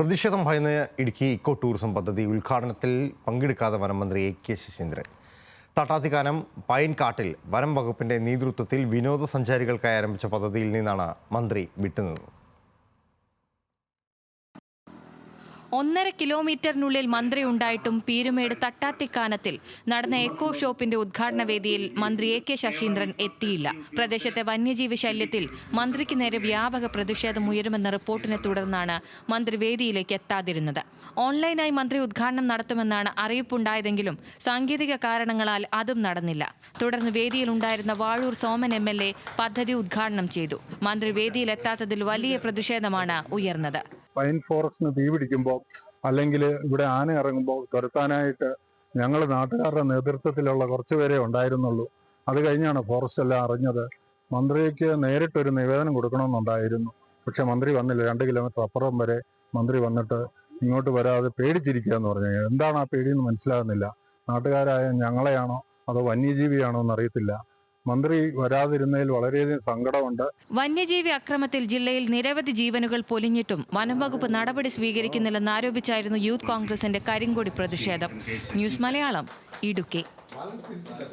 പ്രതിഷേധം ഭയന്ന് Idukki eco tourism പദ്ധതി ഉദ്ഘാടനത്തിൽ പങ്കെടുക്കാതെ വനംമന്ത്രി എ കെ ശശീന്ദ്രൻ. തട്ടാത്തിക്കാനം പൈൻകാട്ടിൽ വനം വകുപ്പിന്റെ നേതൃത്വത്തിൽ വിനോദസഞ്ചാരികൾക്കായി ആരംഭിച്ച പദ്ധതിയിൽ നിന്നാണ് മന്ത്രി വിട്ടുനിന്നത്. ഒന്നര കിലോമീറ്ററിനുള്ളിൽ മന്ത്രി ഉണ്ടായിട്ടും പീരുമേട് തട്ടാത്തിക്കാനത്തിൽ നടന്ന എക്കോ ഷോപ്പിന്റെ ഉദ്ഘാടന വേദിയിൽ മന്ത്രി എ കെ ശശീന്ദ്രൻ എത്തിയില്ല. പ്രദേശത്തെ വന്യജീവി ശല്യത്തിൽ മന്ത്രിക്ക് നേരെ വ്യാപക പ്രതിഷേധം ഉയരുമെന്ന റിപ്പോർട്ടിനെ തുടർന്നാണ് മന്ത്രി വേദിയിലേക്ക് എത്താതിരുന്നത്. ഓൺലൈനായി മന്ത്രി ഉദ്ഘാടനം നടത്തുമെന്നാണ് അറിയിപ്പുണ്ടായതെങ്കിലും സാങ്കേതിക കാരണങ്ങളാൽ അതും നടന്നില്ല. തുടർന്ന് വേദിയിൽ ഉണ്ടായിരുന്ന വാഴൂർ സോമൻ എം പദ്ധതി ഉദ്ഘാടനം ചെയ്തു. മന്ത്രി വേദിയിലെത്താത്തതിൽ വലിയ പ്രതിഷേധമാണ് ഉയർന്നത്. പൈൻ ഫോറസ്റ്റിന് തീ പിടിക്കുമ്പോൾ അല്ലെങ്കിൽ ഇവിടെ ആന ഇറങ്ങുമ്പോൾ തുരത്താനായിട്ട് ഞങ്ങൾ നാട്ടുകാരുടെ നേതൃത്വത്തിലുള്ള കുറച്ച് പേരെ ഉണ്ടായിരുന്നുള്ളൂ. അത് കഴിഞ്ഞാണ് ഫോറസ്റ്റ് എല്ലാം അറിഞ്ഞത്. മന്ത്രിക്ക് നേരിട്ടൊരു നിവേദനം കൊടുക്കണമെന്നുണ്ടായിരുന്നു. പക്ഷെ മന്ത്രി വന്നില്ല. രണ്ട് കിലോമീറ്റർ അപ്പുറം വരെ മന്ത്രി വന്നിട്ട് ഇങ്ങോട്ട് വരാതെ പേടിച്ചിരിക്കുക എന്ന് പറഞ്ഞു. എന്താണ് ആ പേടിയെന്ന് മനസ്സിലാകുന്നില്ല. നാട്ടുകാരായ ഞങ്ങളെയാണോ അതോ വന്യജീവിയാണോ എന്നറിയത്തില്ല. മന്ത്രി വരാതിരുന്നതിൽ വളരെയധികം സങ്കടമുണ്ട്. വന്യജീവി അക്രമത്തിൽ ജില്ലയിൽ നിരവധി ജീവനുകൾ പൊലിഞ്ഞിട്ടും വനം വകുപ്പ് നടപടി സ്വീകരിക്കുന്നില്ലെന്ന് ആരോപിച്ചായിരുന്നു യൂത്ത് കോൺഗ്രസിന്റെ കരിങ്കൊടി പ്രതിഷേധം. ന്യൂസ് മലയാളം ഇടുക്കി.